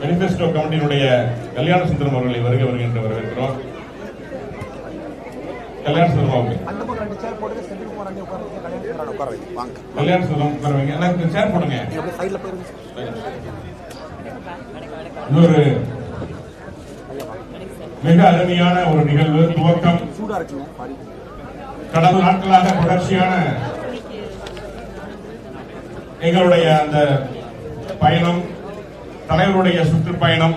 Manifesto கமிட்டியினுடைய Kalyana Sundaram அவர்களை வருக வருகின்ற வரவேற்கிறோம். கல்யாண சுந்தரம் அவங்க கல்யாண சுந்தரம் உட்காருவீங்க எனக்கு சேர் போடுங்க நீங்க இது ஒரு மிக அருமையான ஒரு நிகழ்வு துவக்கம். கடந்த நாட்களாக தொடர்ச்சியான எங்களுடைய அந்த பயணம் தலைவருடைய சுற்றுப்பயணம்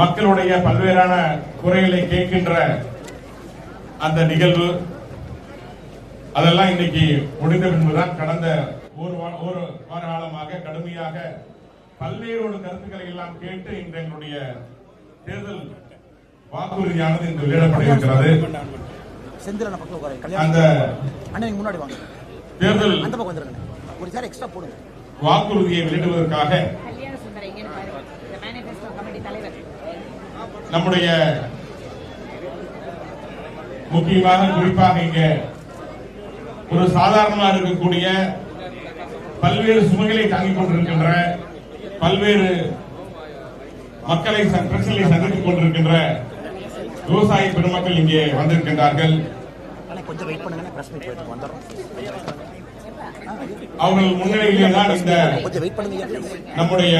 மக்களுடைய பல்வேறான குறைகளை கேட்கின்ற அந்த நிகழ்வு. அதெல்லாம் இன்னைக்கு முடிந்த பின்புதான் கடந்த ஒரு ஒரு வார காலமாக கடுமையாக பல்வேறு கருத்துக்களை எல்லாம் கேட்டு இன்று எங்களுடைய தேர்தல் வாக்குறுதியானது இன்று வெளியிடப்பட இருக்கிறது. அந்த தேர்தல் வாக்குறுதியை வெளியிடுவதற்காக கல்யாண சுந்தரம் எங்கன்னு பாருங்க இந்த மேனிபெஸ்டோ கமிட்டி தலைவர் நம்முடைய முக்கியமாக குறிப்பாக இங்க ஒரு சாதாரணமா இருக்கக்கூடிய பல்வேறு சுமைகளை தாங்கிக் கொண்டிருக்கின்ற பல்வேறு மக்களை ச- சந்தித்துக் கொண்டிருக்கின்ற விவசாய பெருமக்கள் இங்கே வந்திருக்கின்றார்கள். அவர்கள் முன்னிலையிலே தான் இந்த. நம்முடைய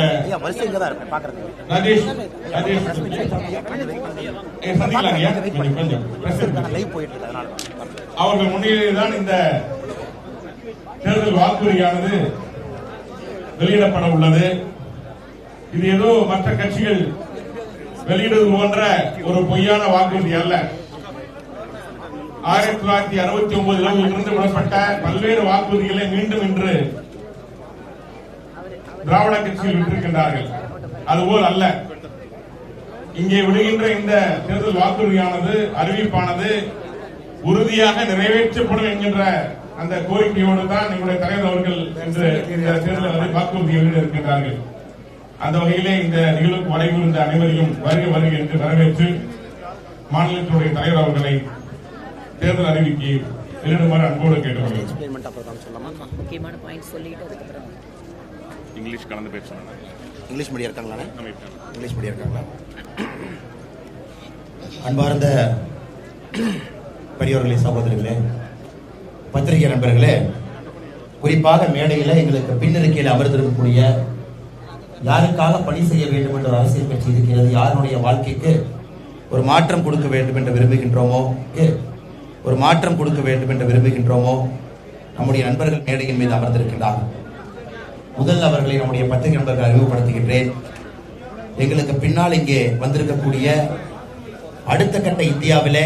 அதனால தான். அவர்கள் முன்னிலையில் தான் இந்த தேர்தல் வாக்குறுதியானது வெளியிடப்பட உள்ளது. இது ஏதோ மற்ற கட்சிகள் வெளியிடுவது போன்ற ஒரு பொய்யான வாக்குறுதி அல்ல. ஆயிரத்தி தொள்ளாயிரத்தி அறுபத்தி ஒன்பதில் இருந்து விடப்பட்ட பல்வேறு வாக்குறுதிகளை மீண்டும் இன்று திராவிட கட்சியில் விட்டிருக்கின்றார்கள். அதுபோல் அல்ல. இங்கே விடுகின்ற இந்த தேர்தல் வாக்குறுதியானது அறிவிப்பானது உறுதியாக நிறைவேற்றப்படும் என்கின்ற அந்த கோரிக்கையோடு தான் எங்களுடைய தலைவர் அவர்கள் இன்று இந்த தேர்தல் வாக்குறுதியை வெளியிட இருக்கின்றார்கள் அந்த வகையிலே இந்த நிகழ்வுக்கு வரைவிருந்த அனைவரையும் வருக வருக என்று வரவேற்று மாநிலத்தினுடைய தலைவர் அவர்களை தேர்தல் அறிவிக்கை வெளியிடுமாறு அன்போடு கேட்டுக்கொள்கிறேன். எக்ஸ்பிளைன்மெண்ட் அப்புறம் தான் சொல்லலாமா? முக்கியமான பாயிண்ட் சொல்லிட்டு அதுக்கப்புறம். இங்கிலீஷ் கலந்து பேசணும் இங்கிலீஷ் மீடியம் இருக்காங்களாண்ணே? இங்கிலீஷ் மீடியம் இருக்காங்களா? அன்பார்ந்த பெரியோர்களே சகோதரர்களே பத்திரிகை நண்பர்களே குறிப்பாக மேடையில் எங்களுக்கு பின்னிருக்கையில் அமர்ந்திருக்கக்கூடிய யாருக்காக பணி செய்ய வேண்டும் என்ற ஒரு அரசியல் கட்சி இருக்கிறது யாருடைய வாழ்க்கைக்கு ஒரு மாற்றம் கொடுக்க வேண்டும் என்று விரும்புகின்றோமோ ஒரு மாற்றம் கொடுக்க வேண்டும் என்று விரும்புகின்றோமோ? நம்முடைய நண்பர்கள் மேடையின் மீது அமர்ந்திருக்கின்றார் முதல் அவர்களை நம்முடைய பத்திரிகை நண்பர்கள் அறிமுகப்படுத்துகின்றேன். எங்களுக்கு பின்னால் இங்கே வந்திருக்கக்கூடிய அடுத்த கட்ட இந்தியாவிலே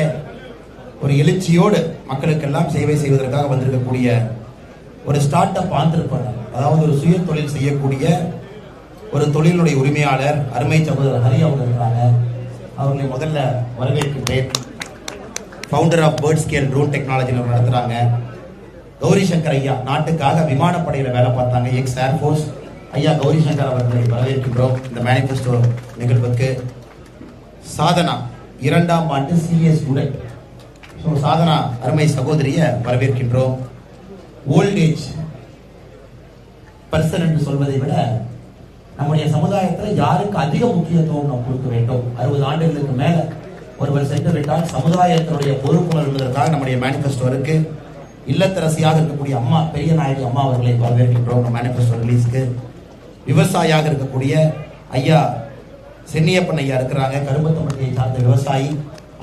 ஒரு எழுச்சியோடு மக்களுக்கெல்லாம் சேவை செய்வதற்காக வந்திருக்கக்கூடிய ஒரு ஸ்டார்ட் அப் ஆந்திரப்பனர் அதாவது ஒரு சுய தொழில் செய்யக்கூடிய ஒரு தொழிலுடைய உரிமையாளர் அருமை சகோதரர் ஹரி அவங்க இருக்கிறாங்க அவர்களை முதல்ல வரவேற்கின்றேன். Founder of bird scale drone டெக்னாலஜியில் நடத்துகிறாங்க கௌரி சங்கர் ஐயா நாட்டுக்காக விமானப்படையில் வேலை பார்த்தாங்க. எக்ஸ் ஏர்ஃபோர்ஸ் ஐயா கௌரி சங்கர் அவர்களை வரவேற்கின்றோம் இந்த மேனிஃபெஸ்டோ நிகழ்வுக்கு. சாதனா இரண்டாம் ஆண்டு சிஎஸ் ஸ்டூடெண்ட் ஸோ சாதனா அருமை சகோதரிய வரவேற்கின்றோம். ஓல்டேஜ் பர்சன் என்று சொல்வதை விட நம்முடைய சமுதாயத்தில் யாருக்கு அதிக முக்கியத்துவம் நாம் கொடுக்க வேண்டும்? அறுபது ஆண்டுகளுக்கு மேலே ஒருவர் சென்று விட்டால் சமுதாயத்தினுடைய பொறுப்புணர்வு என்பதற்காக நம்முடைய மேனிஃபெஸ்டோ இருக்கு. இல்லத்தரசியாக இருக்கக்கூடிய அம்மா பெரிய நாயகி அம்மா அவர்களை வரவேற்கின்றோம் மேனிஃபெஸ்டோ ரிலீஸ்க்கு விவசாயியாக இருக்கக்கூடிய ஐயா சென்னியப்பன் ஐயா இருக்கிறாங்க கரும்பத்தம்பட்டியை சார்ந்த விவசாயி.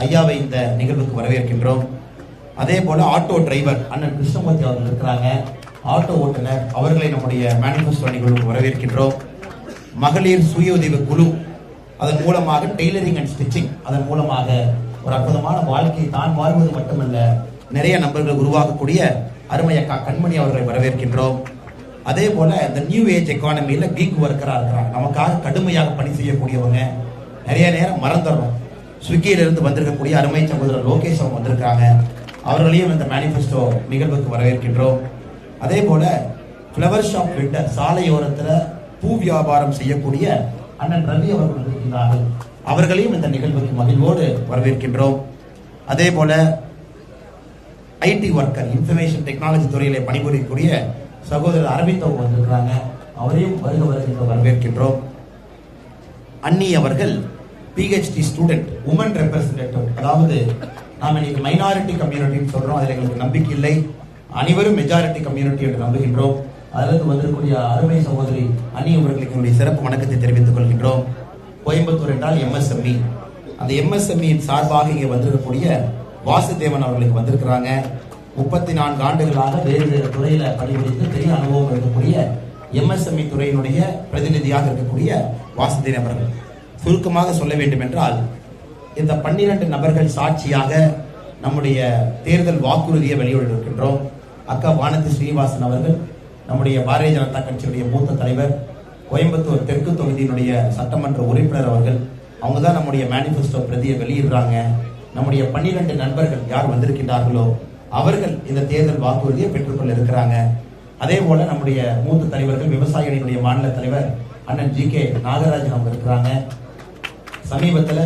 ஐயாவை இந்த நிகழ்வுக்கு வரவேற்கின்றோம். அதே போல ஆட்டோ டிரைவர் அண்ணன் கிருஷ்ணமூர்த்தி அவர்கள் இருக்கிறாங்க. ஆட்டோ ஓட்டுநர் அவர்களை நம்முடைய மேனிஃபெஸ்டோ நிகழ்வுக்கு வரவேற்கின்றோம். மகளிர் சுய உதவி குழு அதன் மூலமாக டெய்லரிங் அண்ட் ஸ்டிச்சிங் அதன் மூலமாக ஒரு அற்புதமான வாழ்க்கையை தான் வாழ்வது மட்டுமல்ல நிறைய நபர்கள் உருவாக்கக்கூடிய அருமை அக்கா கண்மணி அவர்களை வரவேற்கின்றோம். அதே போல இந்த நியூ ஏஜ் எக்கானமியில கீக் ஒர்க்கரா இருக்கிறாங்க. நமக்காக கடுமையாக பணி செய்யக்கூடியவங்க. நிறைய நேரம் மறந்துடுறோம். ஸ்விக்கியிலிருந்து வந்திருக்கக்கூடிய அருமை சகோதரர் லோகேஷ் அவங்க வந்திருக்காங்க. அவர்களையும் இந்த மேனிஃபெஸ்டோ நிகழ்வுக்கு வரவேற்கின்றோம். அதே போல ஃப்ளவர் ஷாப் விட்ட சாலையோரத்தில் பூ வியாபாரம் செய்யக்கூடிய அண்ணன் ரவி அவர்கள் இருக்கின்றார்கள் அவர்களையும் இந்த நிகழ்வுக்கு மகிழ்வோடு வரவேற்கின்றோம். அதே போல ஐடி ஒர்க்கர் இன்ஃபர்மேஷன் டெக்னாலஜி துறையிலே பணிபுரியக்கூடிய சகோதரர் அரவிந்த் அவங்க வந்திருக்கிறாங்க. அவரையும் வருக வருகின்ற வரவேற்கின்றோம். அன்னி அவர்கள் பிஹெச்டி ஸ்டூடெண்ட் உமன் ரெப்ரசன்டேட்டிவ் அதாவது நாம் இன்னைக்கு மைனாரிட்டி கம்யூனிட்டின்னு சொல்றோம். அதில் எங்களுக்கு நம்பிக்கை இல்லை. அனைவரும் மெஜாரிட்டி கம்யூனிட்டி என்று நம்புகின்றோம். அதிலிருந்து வந்திருக்கூடிய அருமை சகோதரி அன்னி அவர்களுக்கு என்னுடைய சிறப்பு வணக்கத்தை தெரிவித்துக் கொள்கின்றோம். கோயம்புத்தூர் என்றால் எம்எஸ்எம்இ. அந்த எம்எஸ்எம்இயின் சார்பாக இங்கே வந்திருக்கக்கூடிய வாசுதேவன் அவர்களுக்கு வந்திருக்கிறாங்க. முப்பத்தி நான்கு ஆண்டுகளாக வேறு வேறு துறையில பணிபுரிந்து பெரிய அனுபவம் இருக்கக்கூடிய எம்எஸ்எம்இ துறையினுடைய பிரதிநிதியாக இருக்கக்கூடிய வாசுதேவன் அவர்கள். சுருக்கமாக சொல்ல வேண்டும் என்றால் இந்த பன்னிரண்டு நபர்கள் சாட்சியாக நம்முடைய தேர்தல் வாக்குறுதியை வெளியிட்டிருக்கின்றோம். அக்கா வானதி ஸ்ரீனிவாசன் அவர்கள் நம்முடைய பாரதிய ஜனதா கட்சியுடைய மூத்த தலைவர் கோயம்புத்தூர் தெற்கு தொகுதியினுடைய சட்டமன்ற உறுப்பினர் அவர்கள் அவங்க தான் நம்முடைய மேனிஃபெஸ்டோ பிரதியை வெளியிடுறாங்க. நம்முடைய பன்னிரண்டு நண்பர்கள் யார் வந்திருக்கின்றார்களோ அவர்கள் இந்த தேர்தல் வாக்குறுதியை பெற்றுக்கொள்ள இருக்கிறாங்க. அதே போல நம்முடைய மூத்த தலைவர்கள் விவசாயிகளுடைய மாநில தலைவர் அண்ணன் ஜி கே நாகராஜன் அவங்க இருக்கிறாங்க. சமீபத்தில்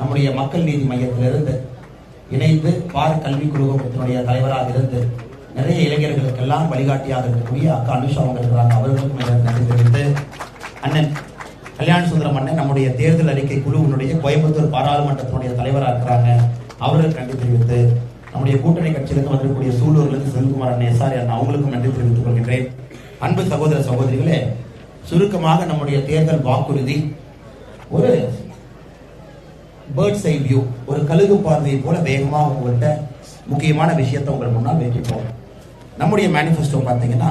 நம்முடைய மக்கள் நீதி மையத்திலிருந்து இணைந்து பார கல்வி குழுமத்தினுடைய தலைவராக இருந்து நிறைய இளைஞர்களுக்கெல்லாம் வழிகாட்டியாக இருக்கக்கூடிய அக்கா அனுஷா அவங்க இருக்கிறாங்க அவர்களுக்கும் நன்றி தெரிவித்து அண்ணன் கல்யாண சுந்தரம் அண்ணன் நம்முடைய தேர்தல் அறிக்கை குழுவினுடைய கோயம்புத்தூர் பாராளுமன்றத்தினுடைய தலைவராக இருக்கிறாங்க. அவர்களுக்கு நன்றி தெரிவித்து நம்முடைய கூட்டணி கட்சியிலிருந்து வந்திருக்கக்கூடிய சூலூர்லேருந்து செல்குமார் அண்ணன் எஸ்ஆர் அண்ணன் அவங்களுக்கும் நன்றி தெரிவித்துக் கொள்கின்றேன். அன்பு சகோதர சகோதரிகளே சுருக்கமாக நம்முடைய தேர்தல் வாக்குறுதி ஒரு பேர்ட்ஸ் ஐ வியூ ஒரு கழுகு பார்வையை போல வேகமாக உங்கள்கிட்ட முக்கியமான விஷயத்தை உங்கள் முன்னால் வைக்கப்போம் நம்முடைய மேனிஃபெஸ்டோ பார்த்தீங்கன்னா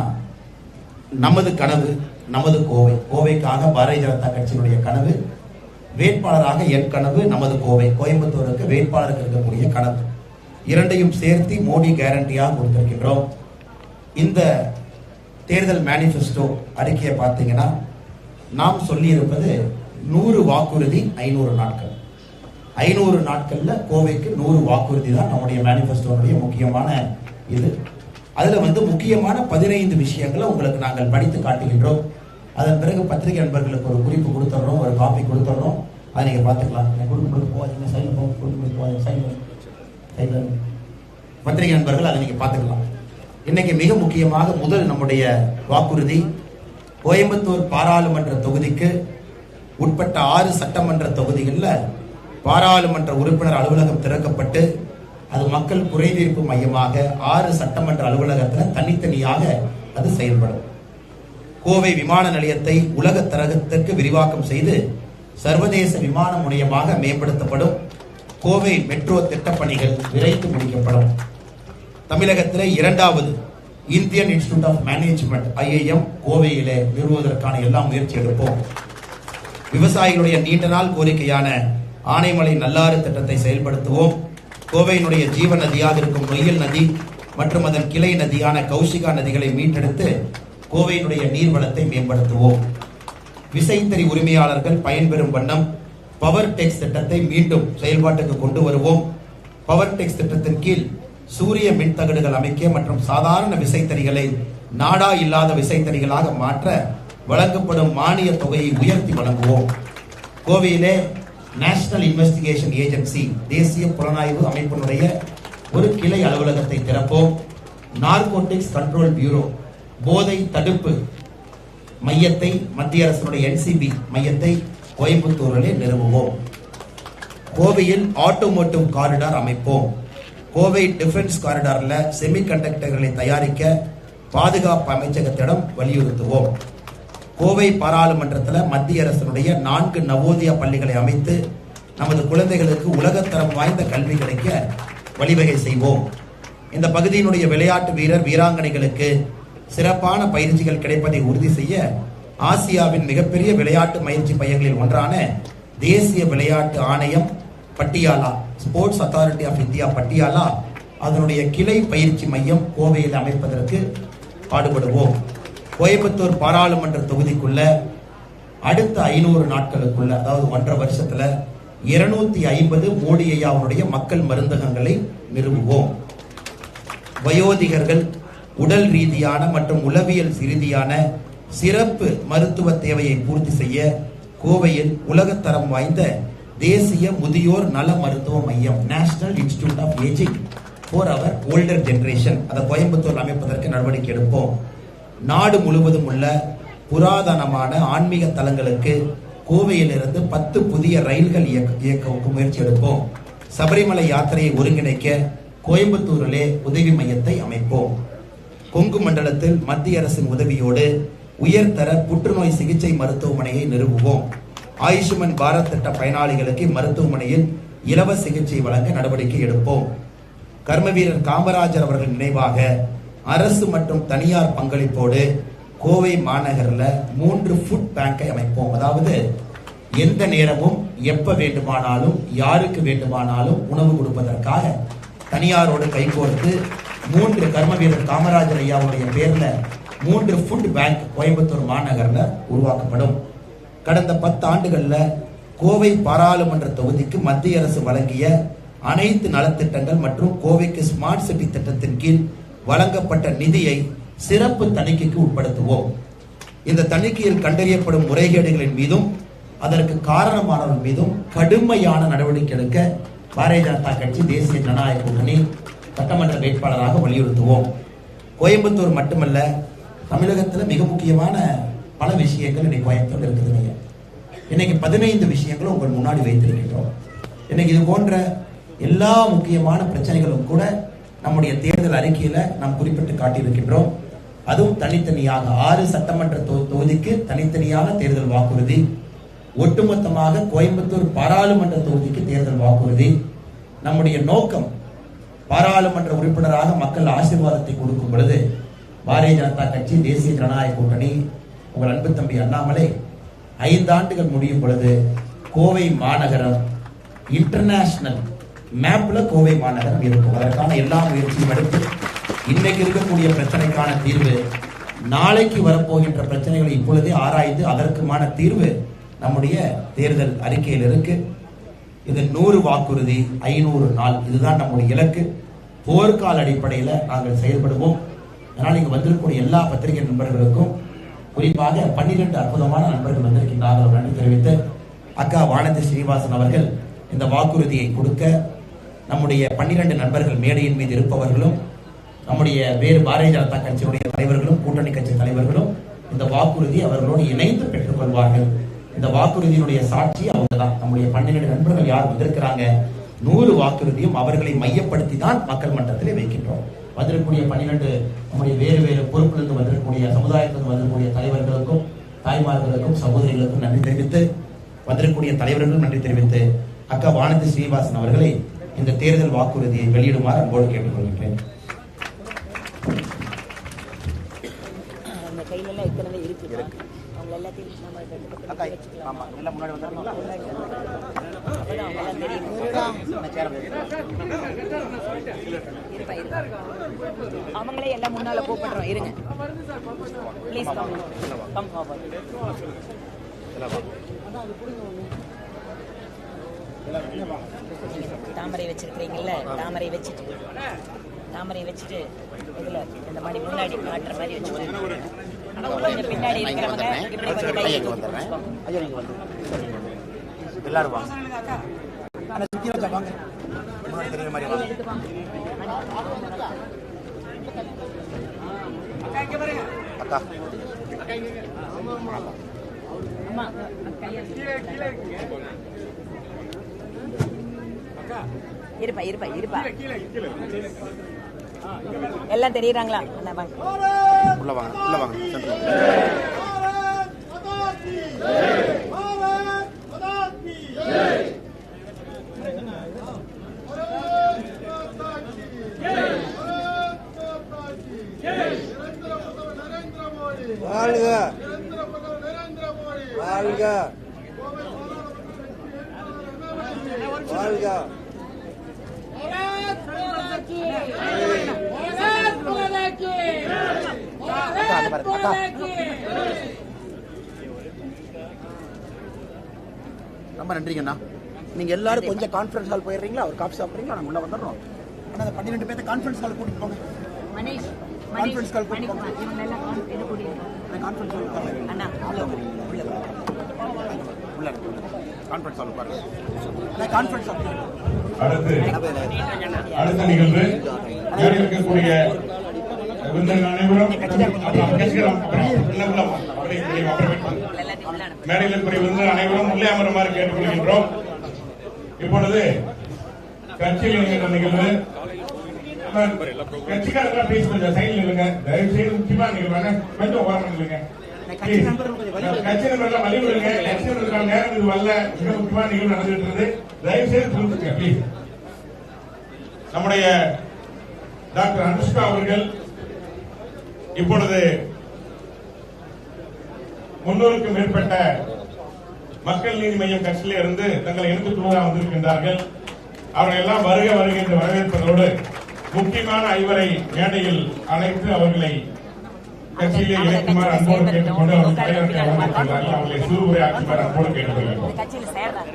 நமது கனவு நமது கோவை. கோவைக்காக பாரதிய ஜனதா கட்சியினுடைய கனவு வேட்பாளராக என் கனவு நமது கோவை. கோயம்புத்தூருக்கு வேட்பாளருக்கு இருக்கக்கூடிய கனவு. இரண்டையும் சேர்த்து மோடி கேரண்டியாக கொடுத்திருக்கின்றோம். இந்த தேர்தல் மேனிஃபெஸ்டோ அறிக்கையை பார்த்தீங்கன்னா நாம் சொல்லியிருப்பது நூறு வாக்குறுதி ஐநூறு நாட்கள். ஐநூறு நாட்களில் கோவைக்கு நூறு வாக்குறுதி தான் நம்முடைய மேனிஃபெஸ்டோனுடைய முக்கியமான இது. அதுல வந்து முக்கியமான பதினைந்து விஷயங்களை உங்களுக்கு நாங்கள் படித்து காட்டுகின்றோம். அதன் பிறகு பத்திரிகை நண்பர்களுக்கு ஒரு குறிப்பு கொடுத்துட்றோம் ஒரு காப்பி கொடுத்துட்றோம் அதை நீங்க பார்த்துக்கலாம். எனக்கு கொடுத்து கொடுத்து போகாதீங்க. சைடில் போக கொடுத்து கொடுத்து போகாதீங்க. சைடில் சைடில் பத்திரிகை நண்பர்கள் அதை நீங்க பார்த்துக்கலாம். இன்னைக்கு மிக முக்கியமாக முதல் நம்முடைய வாக்குறுதி கோயம்புத்தூர் பாராளுமன்ற தொகுதிக்கு உட்பட்ட ஆறு சட்டமன்ற தொகுதிகளில் பாராளுமன்ற உறுப்பினர் அலுவலகம் திறக்கப்பட்டு அது மக்கள் குறைதீர்ப்பு மையமாக ஆறு சட்டமன்ற அலுவலகத்தில் தனித்தனியாக அது செயல்படும். கோவை விமான நிலையத்தை உலக தரகத்திற்கு விரிவாக்கம் செய்து சர்வதேச விமான முனையமாக மேம்படுத்தப்படும். கோவை மெட்ரோ திட்டப்பணிகள் விரைந்து முடிக்கப்படும். தமிழகத்திலே இரண்டாவது Indian Institute of Management IIM கோவையிலே நிறுவுவதற்கான எல்லா முயற்சி எடுப்போம். விவசாயிகளுடைய நீண்ட நாள் கோரிக்கையான ஆனைமலை நல்லாறு திட்டத்தை செயல்படுத்துவோம். கோவையினுடைய ஜீவ நதியாக இருக்கும் நொய்யல் நதி மற்றும் அதன் கிளை நதியான கௌஷிகா நதிகளை மீட்டெடுத்து கோவையினுடைய நீர்வளத்தை மேம்படுத்துவோம். விசைத்தறி உரிமையாளர்கள் பயன்பெறும் வண்ணம் பவர் டெக்ஸ் திட்டத்தை மீண்டும் செயல்பாட்டுக்கு கொண்டு வருவோம். பவர் டெக்ஸ் திட்டத்தின் கீழ் சூரிய மின்தகடுகள் அமைக்க மற்றும் சாதாரண விசைத்தறிகளை நாடா இல்லாத விசைத்தறிகளாக மாற்ற வழங்கப்படும் மானிய தொகையை உயர்த்தி வழங்குவோம். கோவையிலே நேஷனல் இன்வெஸ்டிகேஷன் ஏஜென்சி தேசிய புலனாய்வு அமைப்பினுடைய ஒரு கிளை அலுவலகத்தை திறப்போம். நார்கோட்டிக்ஸ் கண்ட்ரோல் பியூரோ போதை தடுப்பு மையத்தை மத்திய அரசினுடைய என்சிபி மையத்தை கோயம்புத்தூரிலே நிறுவுவோம். கோவையில் ஆட்டோமோட்டிவ் காரிடார் அமைப்போம். கோவை டிஃபென்ஸ் காரிடாரில் செமி கண்டக்டர்களை தயாரிக்க பாதுகாப்பு அமைச்சகத்திடம் வலியுறுத்துவோம். கோவை பாராளுமன்றத்தில் மத்திய அரசினுடைய நான்கு நவோதயா பள்ளிகளை அமைத்து நமது குழந்தைகளுக்கு உலகத்தரம் வாய்ந்த கல்வி கிடைக்க வழிவகை செய்வோம். இந்த பகுதியினுடைய விளையாட்டு வீரர் வீராங்கனைகளுக்கு சிறப்பான பயிற்சிகள் கிடைப்பதை உறுதி செய்ய ஆசியாவின் மிகப்பெரிய விளையாட்டு பயிற்சி மையங்களில் ஒன்றான தேசிய விளையாட்டு ஆணையம் Patiala Sports Authority of India Patiala அதனுடைய கிளை பயிற்சி மையம் கோவையில் அமைப்பதற்கு பாடுபடுவோம். கோயம்புத்தூர் பாராளுமன்ற தொகுதிக்குள்ள அடுத்த ஐநூறு நாட்களுக்குள்ள அதாவது ஒன்றரை வருஷத்துல இருநூத்தி ஐம்பது மோடி ஐயாவுடைய மக்கள் மருந்தகங்களை நிறுவுவோம். வயோதிகர்கள் உடல் ரீதியான மற்றும் உளவியல் ரீதியான சிறப்பு மருத்துவ தேவையை பூர்த்தி செய்ய கோவையில் உலகத்தரம் வாய்ந்த தேசிய முதியோர் நல மருத்துவ மையம் National Institute of Ageing for our older generation அதை கோயம்புத்தூர் அமைப்பதற்கு நடவடிக்கை எடுப்போம். நாடு முழுவதும் உள்ள புராதனமான ஆன்மீக தலங்களுக்கு கோவையிலிருந்து பத்து புதிய ரயில்கள் இயக்க இயக்க முயற்சி எடுப்போம். சபரிமலை யாத்திரையை ஒருங்கிணைக்க கோயம்புத்தூரிலே உதவி மையத்தை அமைப்போம். கொங்கு மண்டலத்தில் மத்திய அரசின் உதவியோடு உயர்தர புற்றுநோய் சிகிச்சை மருத்துவமனையை நிறுவுவோம். ஆயுஷ்மன் பாரத் திட்ட பயனாளிகளுக்கு மருத்துவமனையில் இலவச சிகிச்சை வழங்க நடவடிக்கை எடுப்போம். கர்மவீரர் காமராஜர் அவர்கள் நினைவாக அரசு மற்றும் தனியார் பங்களிப்போடு கோவை மாநகரில் மூன்று ஃபுட் பேங்கை அமைப்போம். அதாவது எந்த நேரமும் எப்ப வேண்டுமானாலும் யாருக்கு வேண்டுமானாலும் உணவு கொடுப்பதற்காக தனியாரோடு கைகோர்த்து மூன்று கர்மவீரர் காமராஜர் ஐயாவுடைய பேர்ல மூன்று ஃபுட் பேங்க் கோயம்புத்தூர் மாநகரில் உருவாக்கப்படும். கடந்த பத்து ஆண்டுகள்ல கோவை பாராளுமன்ற தொகுதிக்கு மத்திய அரசு வழங்கிய அனைத்து நலத்திட்டங்கள் மற்றும் கோவைக்கு ஸ்மார்ட் சிட்டி திட்டத்தின் கீழ் வழங்கப்பட்ட நிதியை சிறப்பு தணிக்கைக்கு உட்படுத்துவோம். இந்த தணிக்கையில் கண்டறியப்படும் முறைகேடுகளின் மீதும் அதற்கு காரணமானவர்கள் மீதும் கடுமையான நடவடிக்கை எடுக்க பாரதிய ஜனதா கட்சி தேசிய ஜனநாயக கூட்டணி சட்டமன்ற வேட்பாளராக வலியுறுத்துவோம். கோயம்புத்தூர் மட்டுமல்ல தமிழகத்தில் மிக முக்கியமான பல விஷயங்கள் இன்னைக்கு கோயம்புத்தூர் இருக்குதுங்க இன்னைக்கு பதினைந்து விஷயங்களும் உங்கள் முன்னாடி வைத்திருக்கின்றோம். இன்னைக்கு இது போன்ற எல்லா முக்கியமான பிரச்சனைகளும் கூட நம்முடைய தேர்தல் அறிக்கையில நாம் குறிப்பிட்டு காட்டியிருக்கின்றோம். அதுவும் தனித்தனியாக ஆறு சட்டமன்ற தொகுதிக்கு தனித்தனியான தேர்தல் வாக்குறுதி. ஒட்டுமொத்தமாக கோயம்புத்தூர் பாராளுமன்ற தொகுதிக்கு தேர்தல் வாக்குறுதி. நம்முடைய நோக்கம் பாராளுமன்ற உறுப்பினராக மக்கள் ஆசீர்வாதத்தை கொடுக்கும் பொழுது பாரதிய ஜனதா கட்சி தேசிய ஜனநாயக கூட்டணி உங்கள் அன்பு தம்பி அண்ணாமலை ஐந்து ஆண்டுகள் முடியும் பொழுது கோவை மாநகரம் இன்டர்நேஷனல் மேப்ல கோவை மாநகரம் இருக்கும். அதற்கான எல்லா முயற்சியும் எடுத்து இன்னைக்கு இருக்கக்கூடிய பிரச்சனைக்கான தீர்வு நாளைக்கு வரப்போகின்ற பிரச்சனைகளை இப்பொழுதே ஆராய்ந்து அதற்குமான தீர்வு நம்முடைய தேர்தல் அறிக்கையில் இருக்கு. இது நூறு வாக்குறுதி ஐநூறு நாள். இதுதான் நம்முடைய இலக்கு. போர்க்கால அடிப்படையில் நாங்கள் செயல்படுவோம். அதனால் இங்கே வந்திருக்கக்கூடிய எல்லா பத்திரிகை நண்பர்களுக்கும் குறிப்பாக பன்னிரெண்டு அற்புதமான நண்பர்கள் வந்திருக்கின்றார்கள். நன்றி தெரிவித்து அக்கா வானதி ஸ்ரீனிவாசன் அவர்கள் இந்த வாக்குறுதியை கொடுக்க நம்முடைய பன்னிரண்டு நண்பர்கள் மேடையின் மீது இருப்பவர்களும் நம்முடைய வேறு பாரதிய ஜனதா கட்சியுடைய தலைவர்களும் கூட்டணி கட்சி தலைவர்களும் இந்த வாக்குறுதி அவர்களோடு இணைந்து பெற்றுக்கொள்வார்கள் இந்த வாக்குறுதியினுடைய சாட்சி அவங்க தான் நம்முடைய பன்னிரண்டு நண்பர்கள் யார் வந்திருக்கிறாங்க? நூறு வாக்குறுதியும் அவர்களை மையப்படுத்தி தான் மக்கள் மன்றத்திலே வைக்கின்றோம். வந்திருக்கக்கூடிய பன்னிரண்டு நம்முடைய வேறு வேறு பொறுப்பிலிருந்து வந்திருக்கக்கூடிய சமுதாயத்திலிருந்து வந்திருக்கக்கூடிய தலைவர்களுக்கும் தாய்மார்களுக்கும் சகோதரிகளுக்கும் நன்றி தெரிவித்து வந்திருக்கக்கூடிய தலைவர்களுக்கும் நன்றி தெரிவித்து அக்கா வானதி ஸ்ரீனிவாசன் அவர்களை இந்த தேர்தல் வாக்குறுதியை வெளியிடுமாறு அன்போடு கேட்டுக்கொள்கிறேன் அந்த அவங்க எல்லாத்தையும் அவங்களே எல்லாம் முன்னால கூப்பிடுறோம் இருங்க ப்ளீஸ் கம் கம் ஃபார்வர்ட் தாமரை வச்சிருக்கிறீங்கல்ல தாமரை வச்சுட்டு தாமரை வச்சுட்டு இதுல இந்த மாதிரி முன்னாடி மாட்டுற மாதிரி வச்சுட்டு பின்னாடி இருக்கிறவங்க இப்படி கொஞ்சம் கையை தூக்கி பிடிச்சுக்கோங்க. ஐயா நீங்க வந்து. எல்லாரும் வாங்க. ஆனா சுத்தி வச்சா வாங்க. தெரியுற மாதிரி வாங்க. அக்கா. அம்மா கையை இருப்பா இருப்பா இருப்பா. எல்லாம் தெரியுறாங்களா? அண்ணா வாங்க. உள்ள வாங்க உள்ள வாங்க வாழ்க! வாழ்க! வாழ்க அக்கா அந்த பாரு அக்கா ரொம்ப நன்றிங்கண்ணா நீங்க எல்லாரும் கொஞ்சம் கான்ஃபரன்ஸ் ஹால் போயிடுறீங்களா? ஒரு காஃபி சாப்பிட்றீங்களா? நாங்கள் உள்ள வந்துடுறோம். ஆனால் அந்த பன்னிரெண்டு பேர்த்த கான்ஃபரன்ஸ் ஹால் கூட்டிட்டு போங்க. மணிஷ் con- இது கூட்டிட்டு கான்ஃபரன்ஸ் ஹால் அண்ணா உள்ள வாங்க. உள்ள உள்ள கான்ஃபரன்ஸ் ஹால் உட்காருங்க. நான் கான்ஃபரன்ஸ் ஹால் அடுத்து அடுத்த நிகழ்வு மேடையில் இருக்கக்கூடிய அனைவரும் அப்புறம் உள்ள மேடையில் அனைவரும் அமருமாறு கேட்டுக்கொள்கின்றோம். இப்பொழுது கட்சியில் இருக்கின்ற நிகழ்வு. கட்சிக்காரர்கள் பேசி கொஞ்சம் சைடில் இல்லைங்க தயவு செய்து முக்கியமா நீங்க வேணா கொஞ்சம் ஓரம் இல்லைங்க கட்சி நண்பர்கள் கொஞ்சம் வழி விடுங்க. கட்சி நண்பர்கள் வழி விடுங்க கட்சி நண்பர்கள் நேரம் இது வரல. மிக முக்கியமான நிகழ்வு நடந்துட்டு இருக்குது தயவு செய்து புரிஞ்சுங்க ப்ளீஸ் நம்முடைய டாக்டர் அனுஷ்கா அவர்கள் இப்பொழுது முன்னூறுக்கும் மேற்பட்ட மக்கள் நீதி மையம் கட்சியில இருந்து தங்களை இணைத்துக் வந்திருக்கின்றார்கள். அவர்கள் எல்லாம் வருக வருக என்று வரவேற்பதோடு முக்கியமான ஐவரை மேடையில் அழைத்து அவர்களை கட்சியிலே இணைக்குமாறு அன்போடு கேட்டுக்கொண்டு அவர்கள் தலைவர்களை வந்திருக்கின்றார்கள் அவர்களை சிறுவுரை ஆக்குமாறு அன்போடு கேட்டுக்கொள்கிறோம் இந்த கட்சியில சேர்றாங்க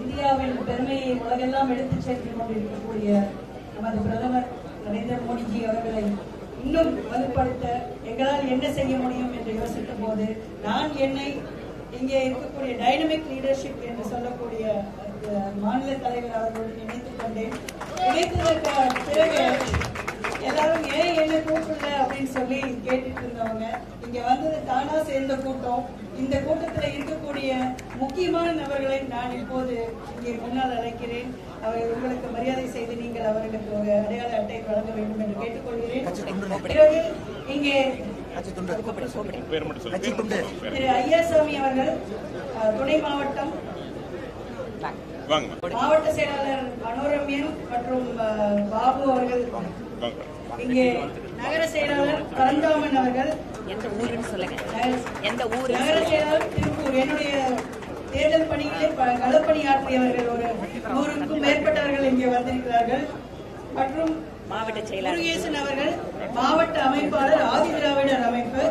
இந்தியாவின் பெருமையை உலகெல்லாம் எடுத்துச் சென்று கொண்டிருக்கக்கூடிய நமது பிரதமர் நரேந்திர மோடிஜி அவர்களை இன்னும் வலுப்படுத்த எங்களால் என்ன செய்ய முடியும் என்று யோசித்த போது நான் என்னை இங்கே இருக்கக்கூடிய டைனமிக் லீடர்ஷிப் என்று சொல்லக்கூடிய மாநில தலைவர் அவர்களுடன் இணைத்துக் கொண்டேன். இணைத்ததற்கு பிறகு எல்லாரும் ஏன் என்ன கூப்பிடல அப்படின்னு சொல்லி கேட்டுட்டு இருந்தவங்க. இங்க வந்தது தானா சேர்ந்த கூட்டம். இந்த கூட்டத்துல இருக்கக்கூடிய முக்கியமான நபர்களை நான் இப்போது இங்கே முன்னால் அழைக்கிறேன். அவர் உங்களுக்கு மரியாதை செய்து நீங்கள் அவர்களுக்கு ஒரு அடையாள அட்டை வழங்க வேண்டும் என்று கேட்டுக்கொள்கிறேன். பிறகு இங்கே திரு ஐயாசாமி அவர்கள் துணை மாவட்டம் வாங்க. மாவட்ட செயலாளர் மனோரம்யன் மற்றும் பாபு அவர்கள். இங்கே நகர செயலாளர் பரந்தாமன் அவர்கள். எந்த ஊருன்னு சொல்லுங்க. நகர- எந்த ஊரு? நகர செயலாளர் திருப்பூர். என்னுடைய தேர்தல் பணியிலே களப்பணியாற்றியவர்கள் ஒரு நூறுக்கும் மேற்பட்டவர்கள் இங்கே வந்திருக்கிறார்கள். மற்றும் மாவட்ட செயலாளர். முருகேசன் அவர்கள் மாவட்ட அமைப்பாளர் ஆதி திராவிடர் அமைப்பு.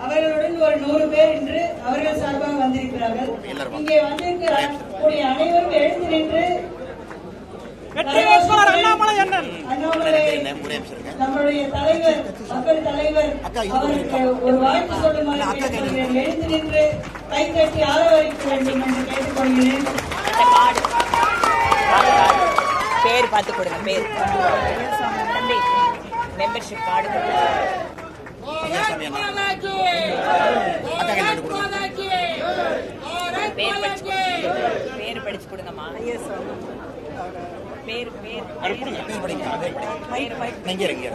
அவர்களுடன் ஒரு நூறு பேர் இன்று அவர்கள் சார்பாக வந்திருக்கிறார்கள். இங்கே வந்திருக்கிற கூடிய அனைவரும் எழுந்து நின்று. நம்மளுடைய தலைவர் மக்கள் தலைவர் அவருக்கு ஒரு வாழ்த்து சொல்லுமாறு எழுந்து நின்று கை தட்டி ஆதரவளிக்க வேண்டும் என்று கேட்டுக்கொள்கிறேன். பேர் பார்த்து கொடுங்க பேர் தம்பி மெம்பர்ஷிப் கார்டு கொடுங்க ஐயாசாமி அண்ணா. அக்கா கையில் ரெண்டு கொடுங்க. பேர் படிச்சு பேர் படிச்சு கொடுங்கம்மா. பேர் பேர். பேர் படிங்க.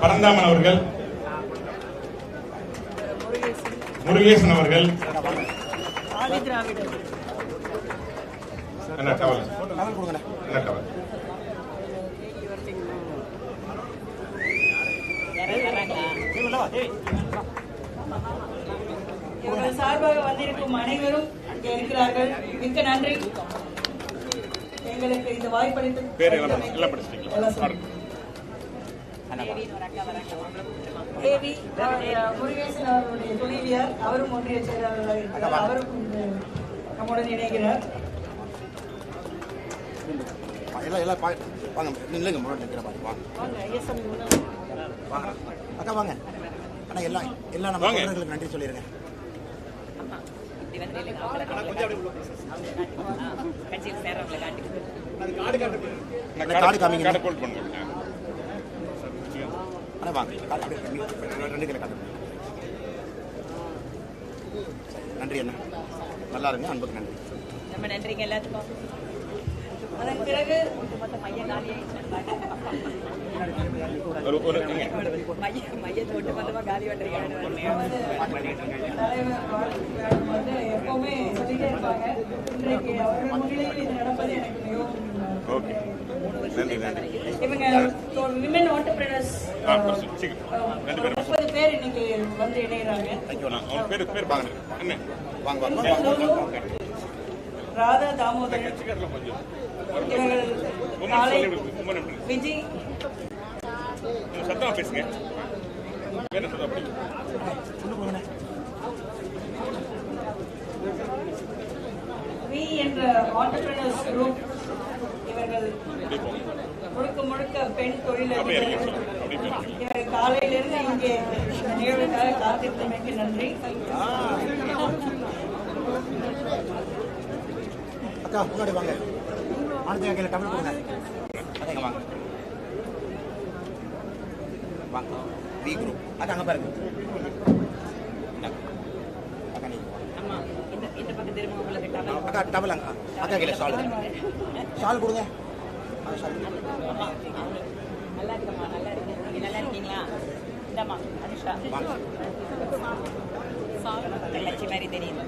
பரந்தாமன். அவர்கள். முருகேசன் அவர்கள். என்ன கொடுங்கண்ணே. என்ன டவல் சார்பாக வந்திருக்கும் அனைவரும் இங்கே இருக்கிறார்கள். மிக்க நன்றி. எங்களுக்கு இந்த வாய்ப்பளித்து தேவி முருகேசன் அவர்களுடைய துணைவியார் அவரும் ஒன்றிய செயலாளராக இருக்கிறார். அவரும் இன்று நம்முடன் இணைகிறார். எல்லாம் எல்லாம் வாங்க நில்லுங்க முன்னாடி நிற்கிற பாருங்க வாங்க வாங்க ஐஎஸ்எம் வாங்க. அக்கா வாங்க. அண்ணா எல்லாம் எல்லாம் நம்ம நன்றி சொல்லிடுங்க வந்து கட்சியில் சேர்றவங்களை காட்டுங்க நான் கார்டு கார்டு காமிங்க. கார்டு கோல் பண்ணுங்க. அண்ணா வாங்க. கால் அப்படியே ரெண்டு- ரெண்டு கிலோ காட்டு நன்றி அண்ணா. நல்லா இருங்க. அன்புக்கு நன்றி. ரொம்ப நன்றிங்க எல்லாத்துக்கும். அதன் பிறகு எப்பவுமே சொல்லிட்டே இருப்பாங்க. இன்றைக்கு அவர்கள் முன்னிலையில் இது நடப்பது எனக்கு மிகவும் ஓகே. நன்றி நன்றி. இவங்க விமன் ஆண்டர்பிரினர்ஸ். முப்பது பேர் இன்னைக்கு வந்து வாங்க ராதா தாமோதரன். எப்படி? விஜய். சத்தமா பேசுங்க. வி என்ற ஆண்டர்பிரினர்ஸ் குரூப் இவர்கள் முழுக்க முழுக்க பெண் தொழிலதிபர்கள் இவர்கள் காலையிலிருந்து இங்கே நிகழ்வுக்காக காத்திருந்தமைக்கு நன்றி. அக்கா முன்னாடி வாங்க. ஆனந்தி கையில் டபுள் கொடுங்க. அதைங்க வாங்க. வாங்க. வி குரூப் அது அங்க பாருங்க. அக்கா டவல் அங்க. அக்கா கையில ஷால் ஷால் கொடுங்க. ஷால் நல்லா இருக்கம்மா நல்லா இருக்கு நீங்க நல்லா இருக்கீங்களா? இந்தம்மா அனுஷா. வாங்க. தங்கச்சி மாதிரி தெரியுது.